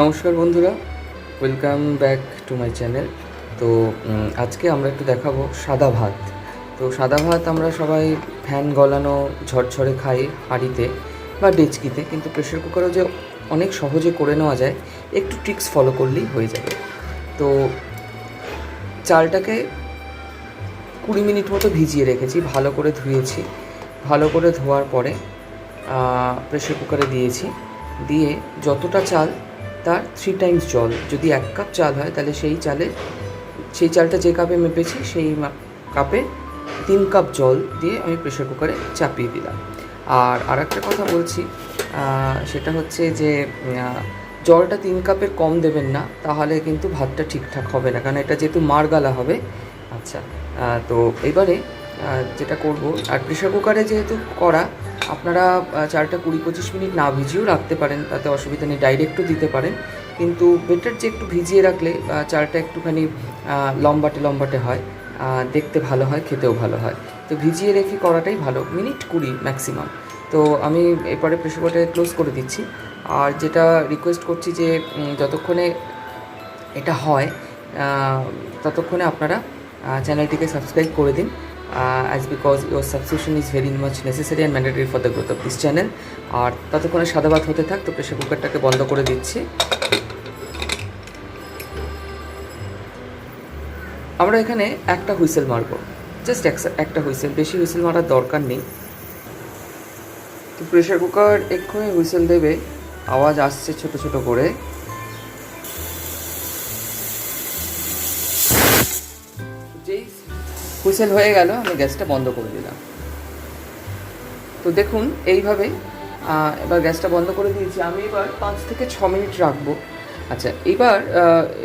নমস্কার বন্ধুরা welcome back to my channel তো আজকে আমরা একটু দেখাবো সাদা ভাত। তো, সাদা ভাত আমরা সবাই ফ্যান গলানো, ঝরঝরে খাই হাঁড়িতে বা ডেচকিতে, কিন্তু প্রেশার কুকারও যে অনেক সহজে করে নেওয়া যায়, একটু ট্রিক্স ফলো করলেই হয়ে যাবে। তো, চালটাকে কুড়ি মিনিট মতো ভিজিয়ে রেখেছি, ভালো করে ধুয়েছি। ভালো করে ধোয়ার পরে প্রেশার কুকারে দিয়েছি। দিয়ে যতটা চাল তার থ্রি টাইমস জল। যদি এক কাপ চাল হয়, তাহলে সেই চালে, সেই চালটা যে কাপে মেপেছি, সেই কাপে তিন কাপ জল দিয়ে আমি প্রেশার কুকারে চাপিয়ে দিলাম। আর আর একটা কথা বলছি সেটা হচ্ছে যে জলটা তিন কাপের কম দেবেন না, তাহলে কিন্তু ভাতটা ঠিকঠাক হবে না। কারণ এটা যেহেতু মারগালা হবে। আচ্ছা তো এবারে যেটা করব, আর প্রেশার কুকারে যেহেতু করা আপনারা চালটা কুড়ি পঁচিশ মিনিট না ভিজিয়েও রাখতে পারেন, তাতে অসুবিধা নেই ডাইরেক্টও দিতে পারেন। কিন্তু বেটার যে একটু ভিজিয়ে রাখলে চালটা একটুখানি লম্বাটে লম্বাটে হয় দেখতে ভালো হয়, খেতেও ভালো হয়। তো ভিজিয়ে রেখে করাটাই ভালো, মিনিট কুড়ি ম্যাক্সিমাম তো আমি এরপরে প্রেশার কুকারে ক্লোজ করে দিচ্ছি। আর যেটা রিকোয়েস্ট করছি যে যতক্ষণে এটা হয় ততক্ষণে আপনারা চ্যানেলটিকে সাবস্ক্রাইব করে দিন। As because your subscription is very much necessary and mandatory for the growth of this channel আর ততক্ষণে সাদা ভাত হতে থাক, তো প্রেশার কুকারটাকে বন্ধ করে দিচ্ছি। আমরা এখানে একটা হুইসেল মারবো। জাস্ট একটা হুইসেল, বেশি হুইসেল মারার দরকার নেই। তো প্রেশার কুকার এক্ষুনি হুইসেল দেবে, আওয়াজ আসছে ছোট ছোট করে। হুইসেল হয়ে গেল, আমি গ্যাসটা বন্ধ করে দিলাম। তো দেখুন এইভাবে এবার গ্যাসটা বন্ধ করে দিয়েছি। আমি এবার পাঁচ থেকে ছ মিনিট রাখব। আচ্ছা এবার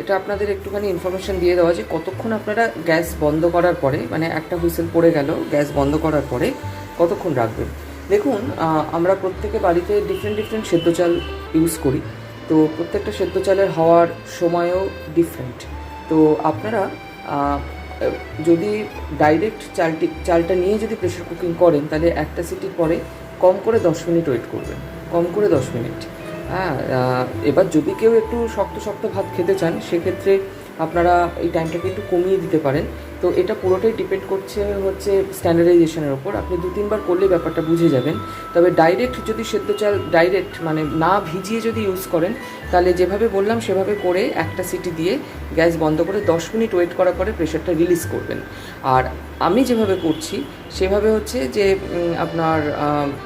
এটা আপনাদের একটুখানি ইনফরমেশন দিয়ে দেওয়া যে কতক্ষণ আপনারা গ্যাস বন্ধ করার পরে মানে একটা হুইসেল পড়ে গেল, গ্যাস বন্ধ করার পরে কতক্ষণ রাখবেন? দেখুন আমরা প্রত্যেকে বাড়িতে ডিফারেন্ট ডিফারেন্ট সেদ্ধ চাল ইউজ করি। তো প্রত্যেকটা সেদ্ধ চালের হওয়ার সময়ও ডিফারেন্ট তো আপনারা যদি ডাইরেক্ট চালটি, চালটা নিয়ে যদি প্রেশার কুকিং করেন, তাহলে একটা সিটির পরে কম করে দশ মিনিট ওয়েট করবেন। কম করে দশ মিনিট। হ্যাঁ এবার যদি কেউ একটু শক্ত শক্ত ভাত খেতে চান, সেক্ষেত্রে আপনারা এই টাইমটাকে একটু কমিয়ে দিতে পারেন। তো এটা পুরোটাই ডিপেন্ড করছে হচ্ছে স্ট্যান্ডার্ডাইজেশনের ওপর আপনি দু তিনবার করলে ব্যাপারটা বুঝে যাবেন। তবে ডাইরেক্ট যদি সেদ্ধ চাল ডাইরেক্ট মানে না ভিজিয়ে যদি ইউজ করেন তাহলে যেভাবে বললাম, সেভাবে করে একটা সিটি দিয়ে গ্যাস বন্ধ করে দশ মিনিট ওয়েট করার পরে প্রেশারটা রিলিজ করবেন। আর আমি যেভাবে করছি, সেভাবে হচ্ছে যে আপনার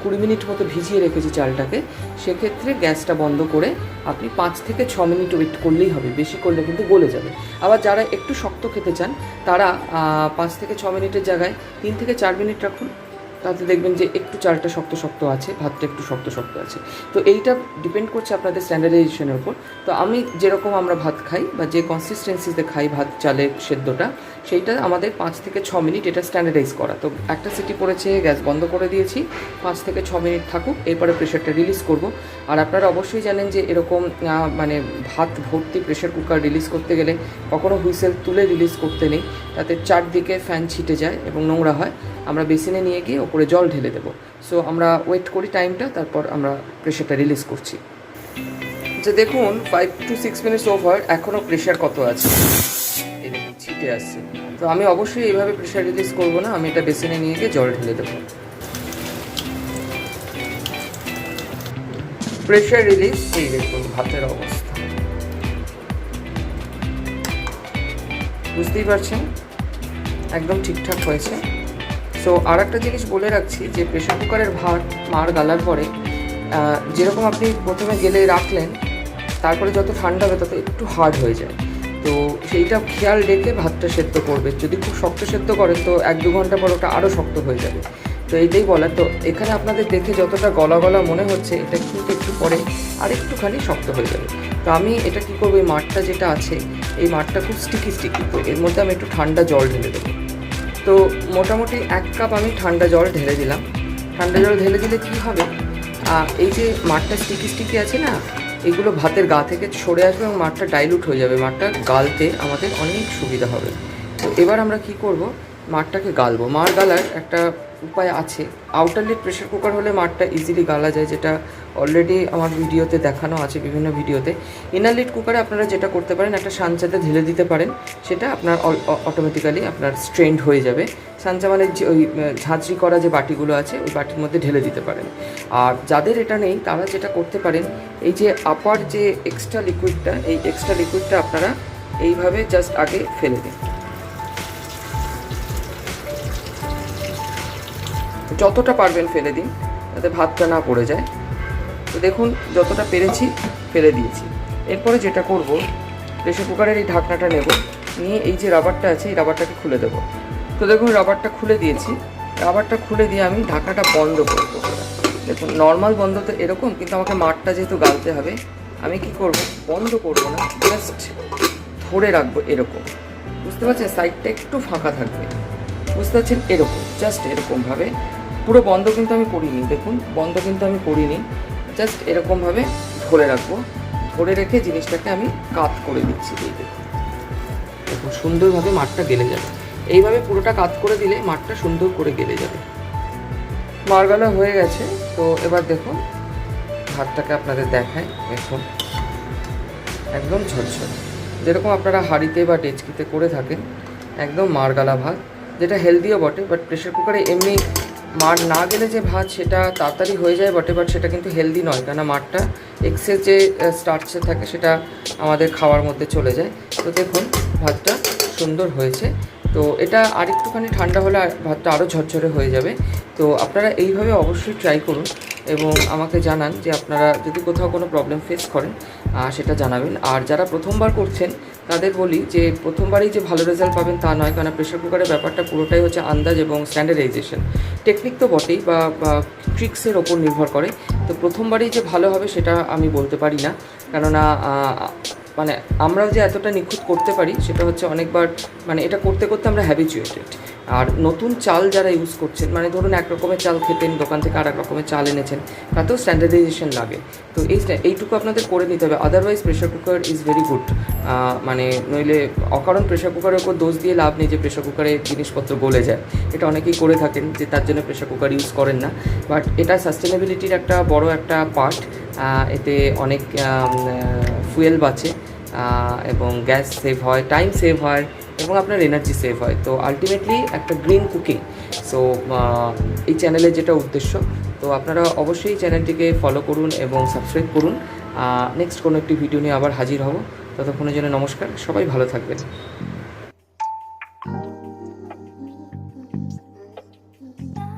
কুড়ি মিনিট মতো ভিজিয়ে রেখেছি চালটাকে, সেক্ষেত্রে গ্যাসটা বন্ধ করে আপনি পাঁচ থেকে ছ মিনিট ওয়েট করলেই হবে, বেশি করলে কিন্তু গলে যাবে। আবার যারা একটু শক্ত খেতে চান, তারা পাঁচ থেকে ছ মিনিটের জায়গায় তিন থেকে চার মিনিট রাখুন তাতে দেখবেন যে একটু চালটা শক্ত শক্ত আছে, ভাতটা একটু শক্ত শক্ত আছে। তো এইটা ডিপেন্ড করছে আপনাদের স্ট্যান্ডার্ডাইজেশনের উপর। তো আমি যেরকম আমরা ভাত খাই বা যে কনসিস্টেন্সিতে খাই ভাত, চালের সেদ্ধটা, সেইটা আমাদের পাঁচ থেকে ছ মিনিট এটা স্ট্যান্ডার্ডাইজ করা। তো একটা সিটি পড়েছে, গ্যাস বন্ধ করে দিয়েছি, পাঁচ থেকে ছ মিনিট থাকুক, এরপরে প্রেশারটা রিলিজ করব। আর আপনারা অবশ্যই জানেন যে এরকম মানে ভাত ভর্তি প্রেশার কুকার রিলিজ করতে গেলে কখনও হুইসেল তুলে রিলিজ করতে নেই। তাতে চারদিকে ফ্যান ছিটে যায় এবং নোংরা হয়। আমরা বেসিনে নিয়ে গিয়ে ওপরে জল ঢেলে দেবো। সো আমরা ওয়েট করি টাইমটা তারপর আমরা প্রেশারটা রিলিজ করছি। যে দেখুন five to six minutes over এখনও প্রেশার কত আছে? ছিটে আসছে। তো আমি অবশ্যই এইভাবে প্রেশার রিলিজ করব না, আমি এটা বেসিনে নিয়ে গিয়ে জল ঢেলে দেবো। প্রেশার রিলিজ এই দেখুন, ভাতের অবস্থা। বুঝতেই পারছেন? একদম ঠিকঠাক হয়েছে। সো আর একটা জিনিস বলে রাখছি যে প্রেশার কুকারের ভাত মার গালার পরে যেরকম আপনি প্রথমে গেলে রাখলেন, তারপরে যত ঠান্ডা হবে তত একটু হার্ড হয়ে যায়। তো সেইটা খেয়াল রেখে ভাতটা সেদ্ধ করবে যদি খুব শক্ত সেদ্ধ করেন, তো এক দু ঘণ্টা পর ওটা আরও শক্ত হয়ে যাবে। তো এইটাই বলার। তো এখানে আপনাদের দেখে যতটা গলা গলা মনে হচ্ছে, এটা কিন্তু একটু পরে আর একটুখানি শক্ত হয়ে যাবে। তো আমি এটা কী করব? এই মাঠটা যেটা আছে, এই মাঠটা খুব স্টিকি স্টিকি তো এর মধ্যে আমি একটু ঠান্ডা জল ঢেলে দেবো। তো মোটামুটি এক কাপ আমি ঠান্ডা জল ঢেলে দিলাম। ঠান্ডা জল ঢেলে দিলে কী হবে? এই যে মাঠটা স্টিকি স্টিকি আছে না, এগুলো ভাতের গা থেকে সরে আসবে এবং মাঠটা ডাইলুট হয়ে যাবে। মাঠটা গালতে আমাদের অনেক সুবিধা হবে। তো এবার আমরা কি করব? মাঠটাকে গালবো। মার গালার একটা উপায় আছে। আউটারলি প্রেশার কুকার হলে মাঠটা ইজিলি গালা যায়, যেটা অলরেডি আমার ভিডিওতে দেখানো আছে, বিভিন্ন ভিডিওতে। ইনারলিট কুকারে আপনারা যেটা করতে পারেন, একটা সানচাতে ঢেলে দিতে পারেন। সেটা আপনার অটোমেটিক্যালি আপনার স্ট্রেন্ড হয়ে যাবে। সানচা মানে যে ওই ঝাঁঝরি করা যে বাটিগুলো আছে, ওই বাটির মধ্যে ঢেলে দিতে পারেন। আর যাদের এটা নেই, তারা যেটা করতে পারেন, এই যে আপার যে এক্সট্রা লিকুইডটা এই এক্সট্রা লিকুইডটা আপনারা এইভাবে জাস্ট আগে ফেলে দিন। যতটা পারবেন ফেলে দিন, যাতে ভাতটা না পড়ে যায়। তো দেখুন, যতটা পেরেছি ফেলে দিয়েছি। এরপরে যেটা করব প্রেশার কুকারের এই ঢাকনাটা নেব, নিয়ে এই যে রাবারটা আছে, এই রাবারটাকে খুলে দেবো। তো দেখুন রাবারটা খুলে দিয়েছি। রাবারটা খুলে দিয়ে আমি ঢাকনাটা বন্ধ করব। দেখুন নর্মাল বন্ধ তো এরকম, কিন্তু আমাকে মাঠটা যেহেতু গালতে হবে, আমি কি করব? বন্ধ করব না জাস্ট ধরে রাখব এরকম। বুঝতে পারছেন? সাইডটা একটু ফাঁকা থাকবে। বুঝতে পারছেন? এরকম জাস্ট এরকমভাবে। পুরো বন্ধ কিন্তু আমি করিনি, দেখুন, বন্ধ কিন্তু আমি করিনি। জাস্ট এরকমভাবে ধরে রাখব। ধরে রেখে জিনিসটাকে আমি কাত করে দিচ্ছি এই দেখুন। সুন্দরভাবে মাঠটা গেলে যাবে। এইভাবে পুরোটা কাত করে দিলে মাঠটা সুন্দর করে গেলে যাবে। মারগালা হয়ে গেছে, তো এবার দেখুন ভাতটাকে আপনাদের দেখায় দেখুন, একদম ঝরঝরে। যেরকম আপনারা হাঁড়িতে বা ডেচকিতে করে থাকেন, একদম মারগালা ভাত, যেটা হেলদিও বটে বাট প্রেশার কুকারে এমনি মার না গেলে যে ভাত সেটা তাড়াতাড়ি হয়ে যায়, বটে বাট সেটা কিন্তু হেলদি নয়। কেন মাঠটা এক্সেস যে স্টার্চে থাকে সেটা আমাদের খাওয়ার মধ্যে চলে যায়। তো দেখুন, ভাতটা সুন্দর হয়েছে। তো এটা আরেকটুখানি ঠান্ডা হলে ভাতটা আরও ঝরঝরে হয়ে যাবে। তো আপনারা এইভাবে অবশ্যই ট্রাই করুন। এবং আমাকে জানান যে আপনারা যদি কোথাও কোনো প্রবলেম ফেস করেন সেটা জানাবেন। আর যারা প্রথমবার করছেন, তাদের বলি যে প্রথমবারই যে ভালো রেজাল্ট পাবেন তা নয় কারণ প্রেশার কুকারের ব্যাপারটা পুরোটাই হচ্ছে আন্দাজ এবং স্ট্যান্ডার্ডাইজেশন টেকনিক তো বটেই বা ট্রিক্সের ওপর নির্ভর করে। তো প্রথমবারই যে ভালো হবে সেটা আমি বলতে পারি না। কেননা মানে আমরাও যে এতটা নিখুঁত করতে পারি, সেটা হচ্ছে অনেকবার মানে এটা করতে করতে আমরা হ্যাবিচুয়েটেড আর নতুন চাল যারা ইউজ করছেন মানে ধরুন এক রকমের চাল খেতেন, দোকান থেকে আর এক রকমের চাল এনেছেন, তাতেও স্ট্যান্ডার্ডাইজেশন লাগে। তো এই এইটুকু আপনাদের করে নিতে হবে otherwise pressure cooker is very good মানে নইলে অকারণ প্রেশার কুকারের ওপর দোষ দিয়ে লাভ নেই যে প্রেশার কুকারে জিনিসপত্র গলে যায়। এটা অনেকেই করে থাকেন যে তার জন্য প্রেশার কুকার ইউজ করেন না। বাট এটা সাস্টেনেবিলিটির একটা বড় একটা পার্ট এতে অনেক ফুয়েল বাঁচে এবং গ্যাস সেভ হয় টাইম সেভ হয় এবং আপনার এনার্জি সেভ হয়। তো আলটিমেটলি একটা গ্রিন কুকিং সো এই চ্যানেলের যেটা উদ্দেশ্য, তো আপনারা অবশ্যই চ্যানেলটিকে ফলো করুন এবং সাবস্ক্রাইব করুন। নেক্সট কোনো একটি ভিডিও নিয়ে আবার হাজির হব। ততক্ষণের জন্য নমস্কার। সবাই ভালো থাকবেন।